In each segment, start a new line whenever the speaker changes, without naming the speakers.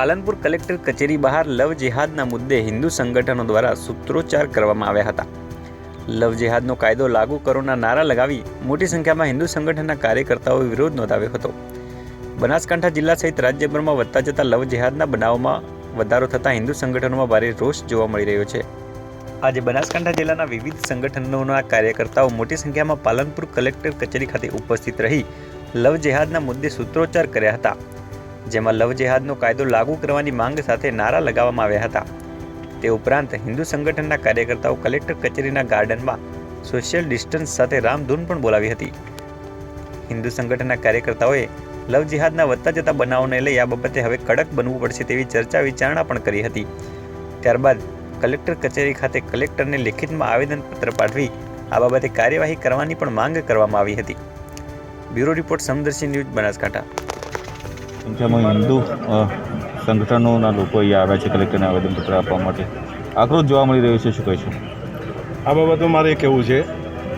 Palanpur collector કચેરી બહાર લવ જેહાદના મુદ્દે હિન્દુ સંગઠનો દ્વારા સૂત્રોચ્ચાર કરવામાં આવ્યા હતા. લવ જેહાદનો કાયદો લાગુ કરોના નારા લગાવી મોટી સંખ્યામાં હિન્દુ સંગઠનના કાર્યકર્તાઓએ વિરોધ નોંધાવ્યો હતો. બનાસકાંઠા જિલ્લા સહિત રાજ્યભરમાં વધતા જતા લવ જેહાદના બનાવમાં વધારો થતાં હિન્દુ સંગઠનોમાં ભારે રોષ જોવા મળી રહ્યો છે. આજે બનાસકાંઠા જિલ્લાના વિવિધ સંગઠનોના કાર્યકર્તાઓ મોટી સંખ્યામાં પાલનપુર કલેક્ટર કચેરી ખાતે ઉપસ્થિત રહી લવ જેહાદના મુદ્દે સૂત્રોચ્ચાર કર્યા હતા. જેમાં લવ જેહાદનો કાયદો લાગુ કરવાની માંગ સાથે નારા લગાવવામાં આવ્યા હતા. તે ઉપરાંત હિન્દુ સંગઠનના કાર્યકર્તાઓ કલેક્ટર કચેરીના ગાર્ડનમાં સોશિયલ ડિસ્ટન્સ સાથે રામધૂન પણ બોલાવી હતી. હિન્દુ સંગઠનના કાર્યકર્તાઓએ લવ જિહાદના વધતા જતા બનાવોને લઈ આ બાબતે હવે કડક બનવું પડશે તેવી ચર્ચા વિચારણા પણ કરી હતી. ત્યારબાદ કલેક્ટર કચેરી ખાતે કલેક્ટરને લેખિતમાં આવેદનપત્ર પાઠવી આ બાબતે કાર્યવાહી કરવાની પણ માંગ કરવામાં આવી હતી. Bureau report Samdarshi news Banaskantha.
સંખ્યામાં હિન્દુ સંગઠનોના લોકો અહીંયા આવ્યા છે કલેક્ટરને આવેદનપત્ર આપવા માટે. આક્રોશ જોવા મળી રહ્યો છે, શું કહેશો
આ બાબતમાં મારે એ કહેવું છે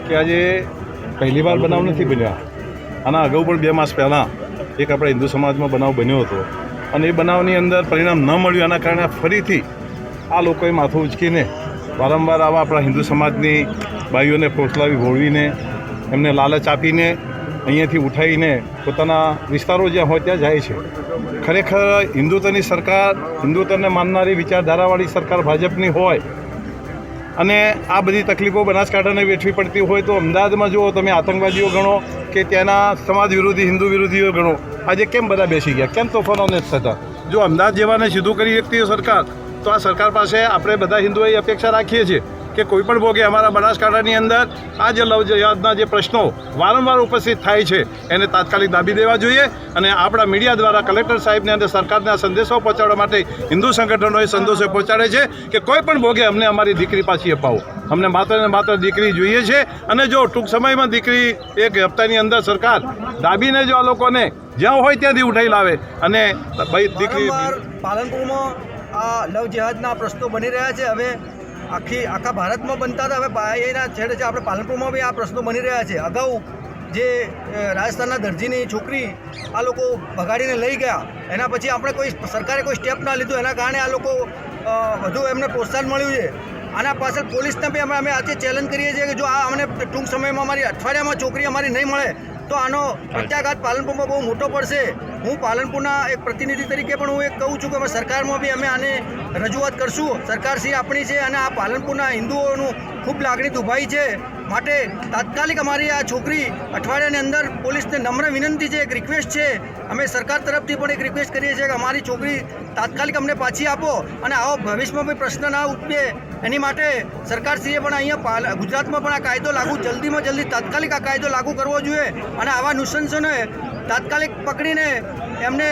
કે આજે પહેલી વાર બનાવ નથી બન્યા. આના અગાઉ પણ બે માસ પહેલાં એક આપણા હિન્દુ સમાજમાં બનાવ બન્યો હતો. અને એ બનાવની અંદર પરિણામ ન મળ્યું, આના કારણે ફરીથી આ લોકોએ માથું ઉચકીને વારંવાર આવા આપણા હિન્દુ સમાજની ભાઈઓને ફોસલાવી ભોળવીને એમને લાલચ આપીને અહીંયાથી ઉઠાવીને પોતાના વિસ્તારો જ્યાં હોય ત્યાં જાય છે. ખરેખર હિન્દુત્વની સરકાર, હિન્દુત્વને માનનારી વિચારધારાવાળી સરકાર ભાજપની હોય અને આ બધી તકલીફો બનાસકાંઠાને વેઠવી પડતી હોય તો અમદાવાદમાં જુઓ, તમે આતંકવાદીઓ ગણો કે ત્યાંના સમાજ વિરોધી, હિન્દુ વિરોધીઓ ગણો, આજે કેમ બધા બેસી ગયા? કેમ તોફાનો નથી થતા? જો અમદાવાદ જેવાને સીધું કરી શકતી હોય સરકાર, તો આ સરકાર પાસે આપણે બધા હિન્દુઓએ અપેક્ષા રાખીએ છીએ કે કોઈ પણ ભોગે અમારા બનાસકાંઠાની અંદર, આ જે લવ જે પ્રશ્નો વારંવાર ઉપસ્થિત થાય છે, એને તાત્કાલિક દાબી દેવા જોઈએ અને આપણા મીડિયા દ્વારા કલેક્ટર સાહેબને અને સરકારને સંદેશો પહોંચાડવા માટે હિન્દુ સંગઠનોએ સંદેશો પહોંચાડે છે કે કોઈ પણ ભોગે અમને અમારી દીકરી પાછી અપાવો. અમને માત્ર ને માત્ર દીકરી જોઈએ છે અને જો ટૂંક સમયમાં દીકરી એક હપ્તાની અંદર સરકાર દાબીને જો આ લોકોને જ્યાં હોય ત્યાંથી ઉઠાઈ લાવે અને ભાઈ દીકરી
પાલનપુરમાં આ લવ જેહાદના પ્રશ્નો બની રહ્યા છે. હવે આખી, આખા ભારતમાં બનતા હતા. હવે એના છેડે છે. આપણે પાલનપુરમાં બી આ પ્રશ્નો બની રહ્યા છે. અગાઉ જે રાજસ્થાનના દરજીની છોકરી આ લોકો ભગાડીને લઈ ગયા. એના પછી આપણે કોઈ સરકારે કોઈ સ્ટેપ ના લીધું. એના કારણે આ લોકો વધુ એમને પ્રોત્સાહન મળ્યું છે. આના પાછળ પોલીસને બી અમે અમે આજે ચેલેન્જ કરીએ છીએ કે જો આ અમને ટૂંક સમયમાં અમારી અઠવાડિયામાં છોકરી અમારી નહીં મળે તો આનો પ્રત્યાઘાત પાલનપુરમાં બહુ મોટો પડશે. હું પાલનપુરના એક પ્રતિનિધિ તરીકે પણ હું એક કહું છું કે અમે સરકારમાં બી અમે આને રજૂઆત કરશું. સરકારશ્રી આપણી છે અને આ પાલનપુરના હિન્દુઓનું ખૂબ લાગણી દુભાઈ છે. માટે તાત્કાલિક અમારી આ છોકરી અઠવાડિયાની અંદર પોલીસને નમ્ર વિનંતી છે એક રિક્વેસ્ટ છે. અમે સરકાર તરફથી પણ એક રિક્વેસ્ટ કરીએ છીએ કે અમારી છોકરી તાત્કાલિક અમને પાછી આપો અને આવો ભવિષ્યમાં કોઈ પ્રશ્ન ના ઉઠે. એની માટે સરકારશ્રીએ પણ અહીંયા ગુજરાતમાં પણ આ કાયદો લાગુ, જલ્દીમાં જલ્દી તાત્કાલિક આ કાયદો લાગુ કરવો જોઈએ અને આવા નુસંસોને તાત્કાલિક પકડીને એમને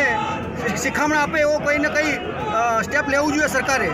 શિખામણ આપે એવો કંઈ ને કંઈ સ્ટેપ લેવું જોઈએ સરકારે.